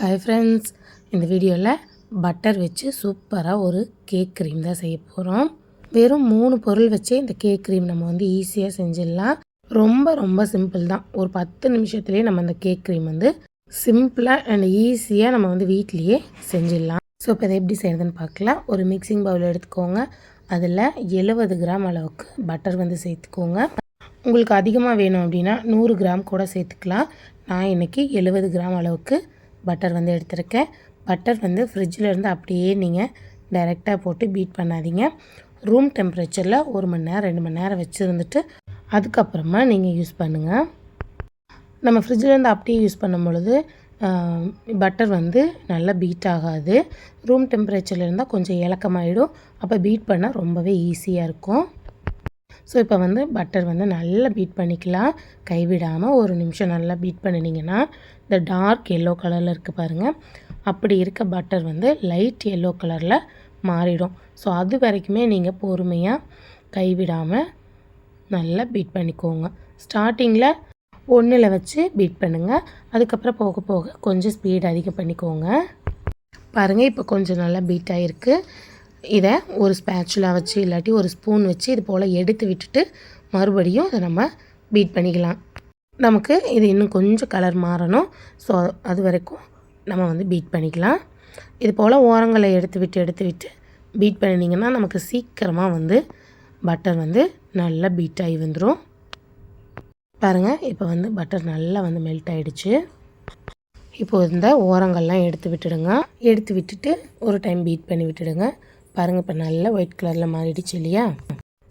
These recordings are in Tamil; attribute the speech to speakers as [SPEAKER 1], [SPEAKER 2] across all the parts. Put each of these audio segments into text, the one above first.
[SPEAKER 1] ஹாய் ஃப்ரெண்ட்ஸ் இந்த வீடியோவில் பட்டர் வச்சு சூப்பராக ஒரு கேக் க்ரீம் தான் செய்ய போகிறோம் வெறும் மூணு பொருள் வச்சே இந்த கேக் க்ரீம் நம்ம வந்து ஈஸியாக செஞ்சிடலாம். ரொம்ப ரொம்ப சிம்பிள் தான். ஒரு பத்து நிமிஷத்துலேயே நம்ம அந்த கேக் க்ரீம் வந்து சிம்பிளாக அண்ட் ஈஸியாக நம்ம வந்து வீட்லேயே செஞ்சிடலாம். ஸோ இப்போ இதை எப்படி செய்கிறதுன்னு பார்க்கலாம். ஒரு மிக்சிங் பவுல் எடுத்துக்கோங்க. அதில் எழுபது கிராம் அளவுக்கு பட்டர் வந்து சேர்த்துக்கோங்க. உங்களுக்கு அதிகமாக வேணும் அப்படின்னா நூறு கிராம் கூட சேர்த்துக்கலாம். நான் இன்றைக்கி எழுபது கிராம் அளவுக்கு பட்டர் வந்து எடுத்திருக்கேன். பட்டர் வந்து ஃப்ரிட்ஜில் இருந்து அப்படியே நீங்கள் டைரெக்டாக போட்டு பீட் பண்ணாதீங்க. ரூம் டெம்பரேச்சரில் ஒரு மணி நேரம் ரெண்டு மணி நேரம் வச்சுருந்துட்டு அதுக்கப்புறமா நீங்கள் யூஸ் பண்ணுங்கள் நம்ம ஃப்ரிட்ஜில் இருந்து அப்படியே யூஸ் பண்ணும் பொழுது பட்டர் வந்து நல்லா பீட் ஆகாது. ரூம் டெம்பரேச்சரில் இருந்தால் கொஞ்சம் இலக்கமாயிடும். அப்போ பீட் பண்ணால் ரொம்பவே ஈஸியாக இருக்கும். ஸோ இப்போ வந்து பட்டர் வந்து நல்லா பீட் பண்ணிக்கலாம். கைவிடாமல் ஒரு நிமிஷம் நல்லா பீட் பண்ணினீங்கன்னா இந்த டார்க் எல்லோ கலரில் இருக்குது பாருங்கள் அப்படி இருக்க பட்டர் வந்து லைட் எல்லோ கலரில் மாறிடும். ஸோ அது வரைக்குமே நீங்கள் பொறுமையாக கைவிடாமல் நல்லா பீட் பண்ணிக்கோங்க. ஸ்டார்டிங்கில் ஒன்றில் வச்சு பீட் பண்ணுங்கள் அதுக்கப்புறம் போக போக கொஞ்சம் ஸ்பீட் அதிகம் பண்ணிக்கோங்க. பாருங்கள் இப்போ கொஞ்சம் நல்லா பீட் ஆகிருக்கு இதை ஒரு ஸ்பேச்சுலா வச்சு இல்லாட்டி ஒரு ஸ்பூன் வச்சு இது போல் எடுத்து விட்டுட்டு மறுபடியும் அதை நம்ம பீட் பண்ணிக்கலாம். நமக்கு இது இன்னும் கொஞ்சம் கலர் மாறணும். ஸோ அது வரைக்கும் நம்ம வந்து பீட் பண்ணிக்கலாம். இது போல் ஓரங்களை எடுத்து விட்டு எடுத்து விட்டு பீட் பண்ணினீங்கன்னா நமக்கு சீக்கிரமாக வந்து பட்டர் வந்து நல்லா பீட் ஆகி வந்துடும் பாருங்கள் இப்போ வந்து பட்டர் நல்லா வந்து மெல்ட் ஆகிடுச்சு இப்போது இந்த ஓரங்கள்லாம் எடுத்து விட்டுடுங்க. எடுத்து விட்டுட்டு ஒரு டைம் பீட் பண்ணி விட்டுடுங்க. பாருங்கள் இப்போ நல்லா ஒயிட் கலரில் மாறிடுச்சு இல்லையா?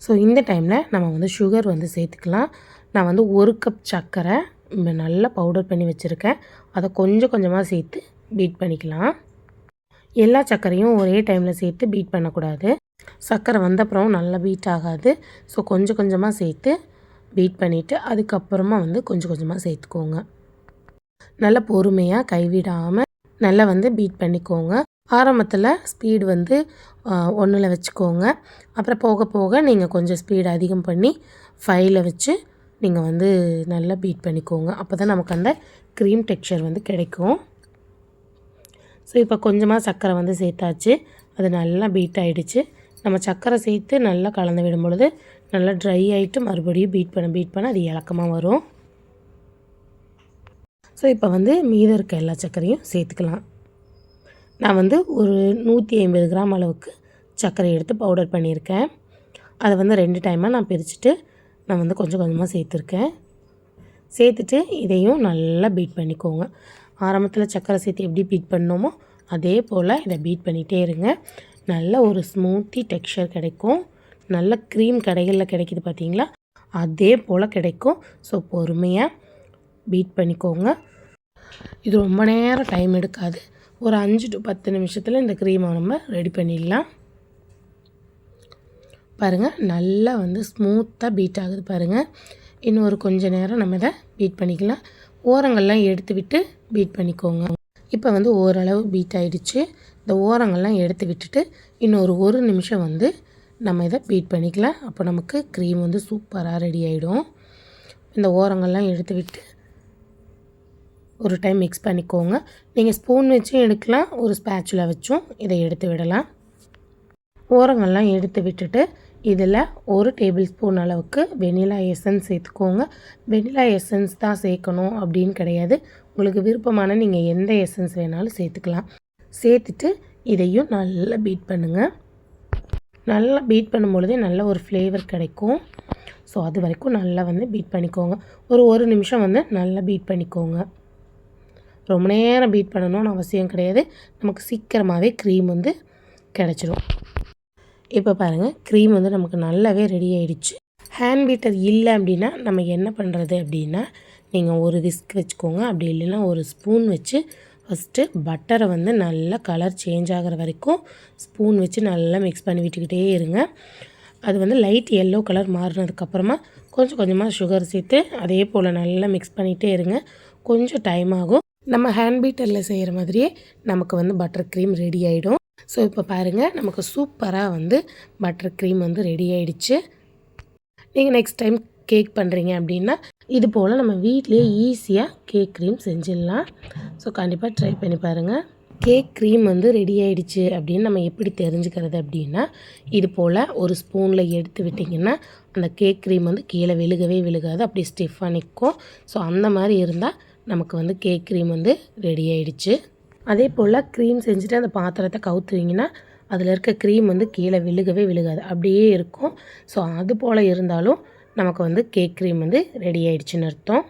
[SPEAKER 1] ஸோ இந்த டைமில் நம்ம வந்து சுகர் வந்து சேர்த்துக்கலாம். நான் வந்து ஒரு கப் சர்க்கரை நல்லா பவுடர் பண்ணி வச்சுருக்கேன். அதை கொஞ்சம் கொஞ்சமாக சேர்த்து பீட் பண்ணிக்கலாம். எல்லா சர்க்கரையும் ஒரே டைமில் சேர்த்து பீட் பண்ணக்கூடாது. சர்க்கரை வந்தப்புறம் நல்லா பீட் ஆகாது. ஸோ கொஞ்சம் கொஞ்சமாக சேர்த்து பீட் பண்ணிவிட்டு அதுக்கப்புறமா வந்து கொஞ்சம் கொஞ்சமாக சேர்த்துக்கோங்க. நல்லா பொறுமையாக கைவிடாமல் நல்லா வந்து பீட் பண்ணிக்கோங்க. ஆரம்பத்தில் ஸ்பீடு வந்து ஒன்றில் வச்சுக்கோங்க. அப்புறம் போக போக நீங்கள் கொஞ்சம் ஸ்பீடு அதிகம் பண்ணி ஃபைவ்ல வச்சு நீங்கள் வந்து நல்லா பீட் பண்ணிக்கோங்க. அப்போ தான் நமக்கு அந்த க்ரீம் டெக்ஸ்சர் வந்து கிடைக்கும். ஸோ இப்போ கொஞ்சமாக சர்க்கரை வந்து சேர்த்தாச்சு. அது நல்லா பீட் ஆகிடுச்சு நம்ம சர்க்கரை சேர்த்து நல்லா கலந்து விடும் பொழுது நல்லா ட்ரை ஆகிட்டு மறுபடியும் பீட் பண்ண பீட் பண்ண அது இலக்கமாக வரும். ஸோ இப்போ வந்து மீதம் இருக்க எல்லா சர்க்கரையும் சேர்த்துக்கலாம். நான் வந்து ஒரு நூற்றி ஐம்பது கிராம் அளவுக்கு சர்க்கரை எடுத்து பவுடர் பண்ணியிருக்கேன். அதை வந்து ரெண்டு டைமாக நான் பிரிச்சுட்டு நான் வந்து கொஞ்சம் கொஞ்சமாக சேர்த்துருக்கேன். சேர்த்துட்டு இதையும் நல்லா பீட் பண்ணிக்கோங்க. ஆரம்பத்தில் சர்க்கரை சேர்த்து எப்படி பீட் பண்ணோமோ அதே போல் இதை பீட் பண்ணிகிட்டே இருங்க. நல்ல ஒரு ஸ்மூத்தி டெக்ஸ்சர் கிடைக்கும். நல்ல க்ரீம் கடைகளில் கிடைக்கிது பார்த்தீங்களா அதே போல் கிடைக்கும். ஸோ பொறுமையாக பீட் பண்ணிக்கோங்க. இது ரொம்ப நேரம் டைம் எடுக்காது. ஒரு அஞ்சு டு பத்து நிமிஷத்தில் இந்த க்ரீமை நம்ம ரெடி பண்ணிடலாம். பாருங்கள் நல்லா வந்து ஸ்மூத்தாக பீட் ஆகுது பாருங்கள் இன்னும் ஒரு கொஞ்சம் நேரம் நம்ம இதை பீட் பண்ணிக்கலாம். ஓரங்கள்லாம் எடுத்து விட்டு பீட் பண்ணிக்கோங்க. இப்போ வந்து ஓரளவு பீட் ஆகிடுச்சு இந்த ஓரங்கள்லாம் எடுத்து விட்டுட்டு இன்னொரு ஒரு நிமிஷம் வந்து நம்ம இதை பீட் பண்ணிக்கலாம். அப்போ நமக்கு க்ரீம் வந்து சூப்பராக ரெடி ஆகிடும் இந்த ஓரங்கள்லாம் எடுத்து விட்டு ஒரு டைம் மிக்ஸ் பண்ணிக்கோங்க. நீங்கள் ஸ்பூன் வச்சும் எடுக்கலாம் ஒரு ஸ்பேச்சுலா வச்சும் இதை எடுத்து விடலாம். ஓரங்கள்லாம் எடுத்து விட்டுட்டு இதில் ஒரு டேபிள் ஸ்பூன் அளவுக்கு வெனிலா எசன்ஸ் சேர்த்துக்கோங்க. வெனிலா எசன்ஸ் தான் சேர்க்கணும் அப்படின்னு கிடையாது. உங்களுக்கு விருப்பமான நீங்கள் எந்த எசன்ஸ் வேணாலும் சேர்த்துக்கலாம். சேர்த்துட்டு இதையும் நல்லா பீட் பண்ணுங்கள் நல்லா பீட் பண்ணும்பொழுதே நல்ல ஒரு ஃப்ளேவர் கிடைக்கும். ஸோ அது வரைக்கும் நல்லா வந்து பீட் பண்ணிக்கோங்க. ஒரு ஒரு நிமிஷம் வந்து நல்லா பீட் பண்ணிக்கோங்க. ரொம்ப நேரம் பீட் பண்ணணும்னு அவசியம் கிடையாது. நமக்கு சீக்கிரமாகவே க்ரீம் வந்து கிடச்சிடும் இப்போ பாருங்கள் க்ரீம் வந்து நமக்கு நல்லாவே ரெடி ஆகிடுச்சு ஹேண்ட் பீட்டர் இல்லை அப்படின்னா நம்ம என்ன பண்ணுறது அப்படின்னா நீங்கள் ஒரு விஸ்க் வச்சுக்கோங்க. அப்படி இல்லைன்னா ஒரு ஸ்பூன் வச்சு ஃபஸ்ட்டு பட்டரை வந்து நல்லா கலர் சேஞ்ச் ஆகிற வரைக்கும் ஸ்பூன் வச்சு நல்லா மிக்ஸ் பண்ணி விட்டுக்கிட்டே இருங்க. அது வந்து லைட் எல்லோ கலர் மாறினதுக்கப்புறமா கொஞ்சம் கொஞ்சமாக சுகர் சேர்த்து அதே போல் நல்லா மிக்ஸ் பண்ணிகிட்டே இருங்க. கொஞ்சம் டைம் ஆகும். நம்ம ஹேண்ட் பீட்டரில் செய்கிற மாதிரியே நமக்கு வந்து பட்டர் க்ரீம் ரெடி ஆகிடும் ஸோ இப்போ பாருங்கள் நமக்கு சூப்பராக வந்து பட்டர் க்ரீம் வந்து ரெடி ஆகிடுச்சு நீங்கள் நெக்ஸ்ட் டைம் கேக் பண்ணுறீங்க அப்படின்னா இது போல் நம்ம வீட்லேயே ஈஸியாக கேக் க்ரீம் செஞ்சிடலாம். ஸோ கண்டிப்பாக ட்ரை பண்ணி பாருங்கள் கேக் க்ரீம் வந்து ரெடி ஆகிடுச்சு அப்படின்னு நம்ம எப்படி தெரிஞ்சுக்கிறது அப்படின்னா இது போல் ஒரு ஸ்பூனில் எடுத்து விட்டிங்கன்னா அந்த கேக் க்ரீம் வந்து கீழே விழுகவே விழுகாது. அப்படி ஸ்டிஃபாக நிற்கும். ஸோ அந்த மாதிரி இருந்தால் நமக்கு வந்து கேக் க்ரீம் வந்து ரெடி ஆயிடுச்சு. அதே போல் க்ரீம் செஞ்சுட்டு அந்த பாத்திரத்தை கவுத்துவிங்கன்னா அதில் இருக்க க்ரீம் வந்து கீழே விழுகவே விழுகாது. அப்படியே இருக்கும். ஸோ அது போல் இருந்தாலும் நமக்கு வந்து கேக் க்ரீம் வந்து ரெடி ஆயிடுச்சுன்னு அர்த்தம்.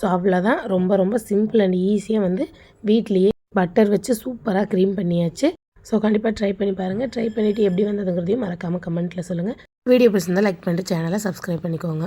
[SPEAKER 1] ஸோ அவ்வளோதான் ரொம்ப ரொம்ப சிம்பிள் அண்ட் ஈஸியாக வந்து வீட்லேயே பட்டர் வச்சு சூப்பராக க்ரீம் பண்ணியாச்சு. ஸோ கண்டிப்பாக ட்ரை பண்ணி பாருங்கள் ட்ரை பண்ணிவிட்டு எப்படி வந்ததுங்கிறதையும் மறக்காமல் கமெண்ட்டில் சொல்லுங்கள் வீடியோ பிடிச்சிருந்தால் லைக் பண்ணிட்டு சேனலை சப்ஸ்கிரைப் பண்ணிக்கோங்க.